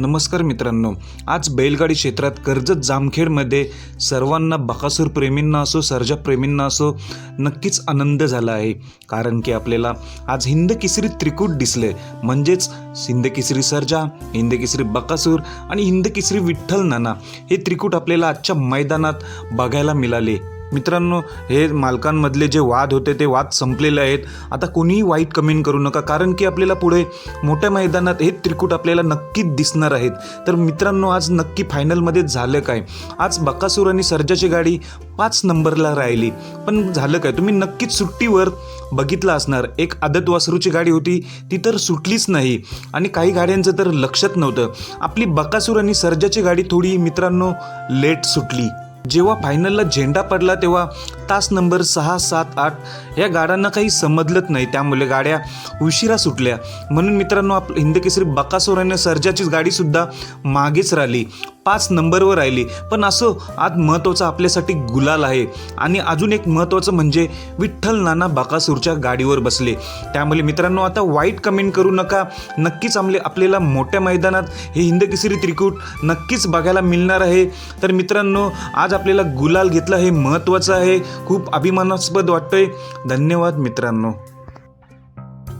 नमस्कार मित्रांनो आज बैलगाडी क्षेत्रात कर्जत जामखेडमध्ये सर्वांना बकासूर प्रेमींना असो सर्जा प्रेमींना असो नक्कीच आनंद झाला आहे. कारण की आपल्याला आज हिंदकेसरी त्रिकूट दिसले. म्हणजेच हिंदकेसरी सर्जा हिंदकेसरी बकासूर आणि हिंदकेसरी विठ्ठल नाना हे त्रिकूट आपल्याला आजच्या मैदानात बघायला मिळाले. मित्रांनो हे मालकांमधले जे वाद होते ते वाद संपलेले आहेत. आता कोणीही वाईट कमेंट करू नका कारण की आपल्याला पुढे मोठ्या मैदानात हे त्रिकूट आपल्याला नक्कीच दिसणार आहेत. तर मित्रांनो आज नक्की फायनलमध्ये झालं काय? आज बकासूर आणि सर्जाची गाडी पाच नंबरला राहिली. पण झालं काय? तुम्ही नक्कीच सुट्टीवर बघितलं असणार. एक आदत वासरूची गाडी होती ती तर सुटलीच नाही. आणि काही गाड्यांचं तर लक्षात नव्हतं. आपली बकासूर आणि सर्जाची गाडी थोडी मित्रांनो लेट सुटली. जेव्हा फायनलला झेंडा पडला तेव्हा तास नंबर सहा सात आठ या गाड्यांना काही समजलंच नाही. त्यामुळे गाड्या उशिरा सुटल्या. म्हणून मित्रांनो आप हिंदकेसरी केसरी सर्जाचीच गाडीसुद्धा मागेच राहिली. पाच नंबरवर राहिली. पण असं आज महत्त्वाचं आपल्यासाठी गुलाल आहे. आणि अजून एक महत्त्वाचं म्हणजे विठ्ठल नाना बाकासूरच्या गाडीवर बसले. त्यामुळे मित्रांनो आता वाईट कमेंट करू नका. नक्कीच आमले आपल्याला मोठ्या मैदानात हे हिंदकेसरी त्रिकूट नक्कीच बघायला मिळणार आहे. तर मित्रांनो आज आपल्याला गुलाल घेतला हे महत्त्वाचं आहे. खूप अभिमानास्पद वाटतंय. धन्यवाद मित्रांनो.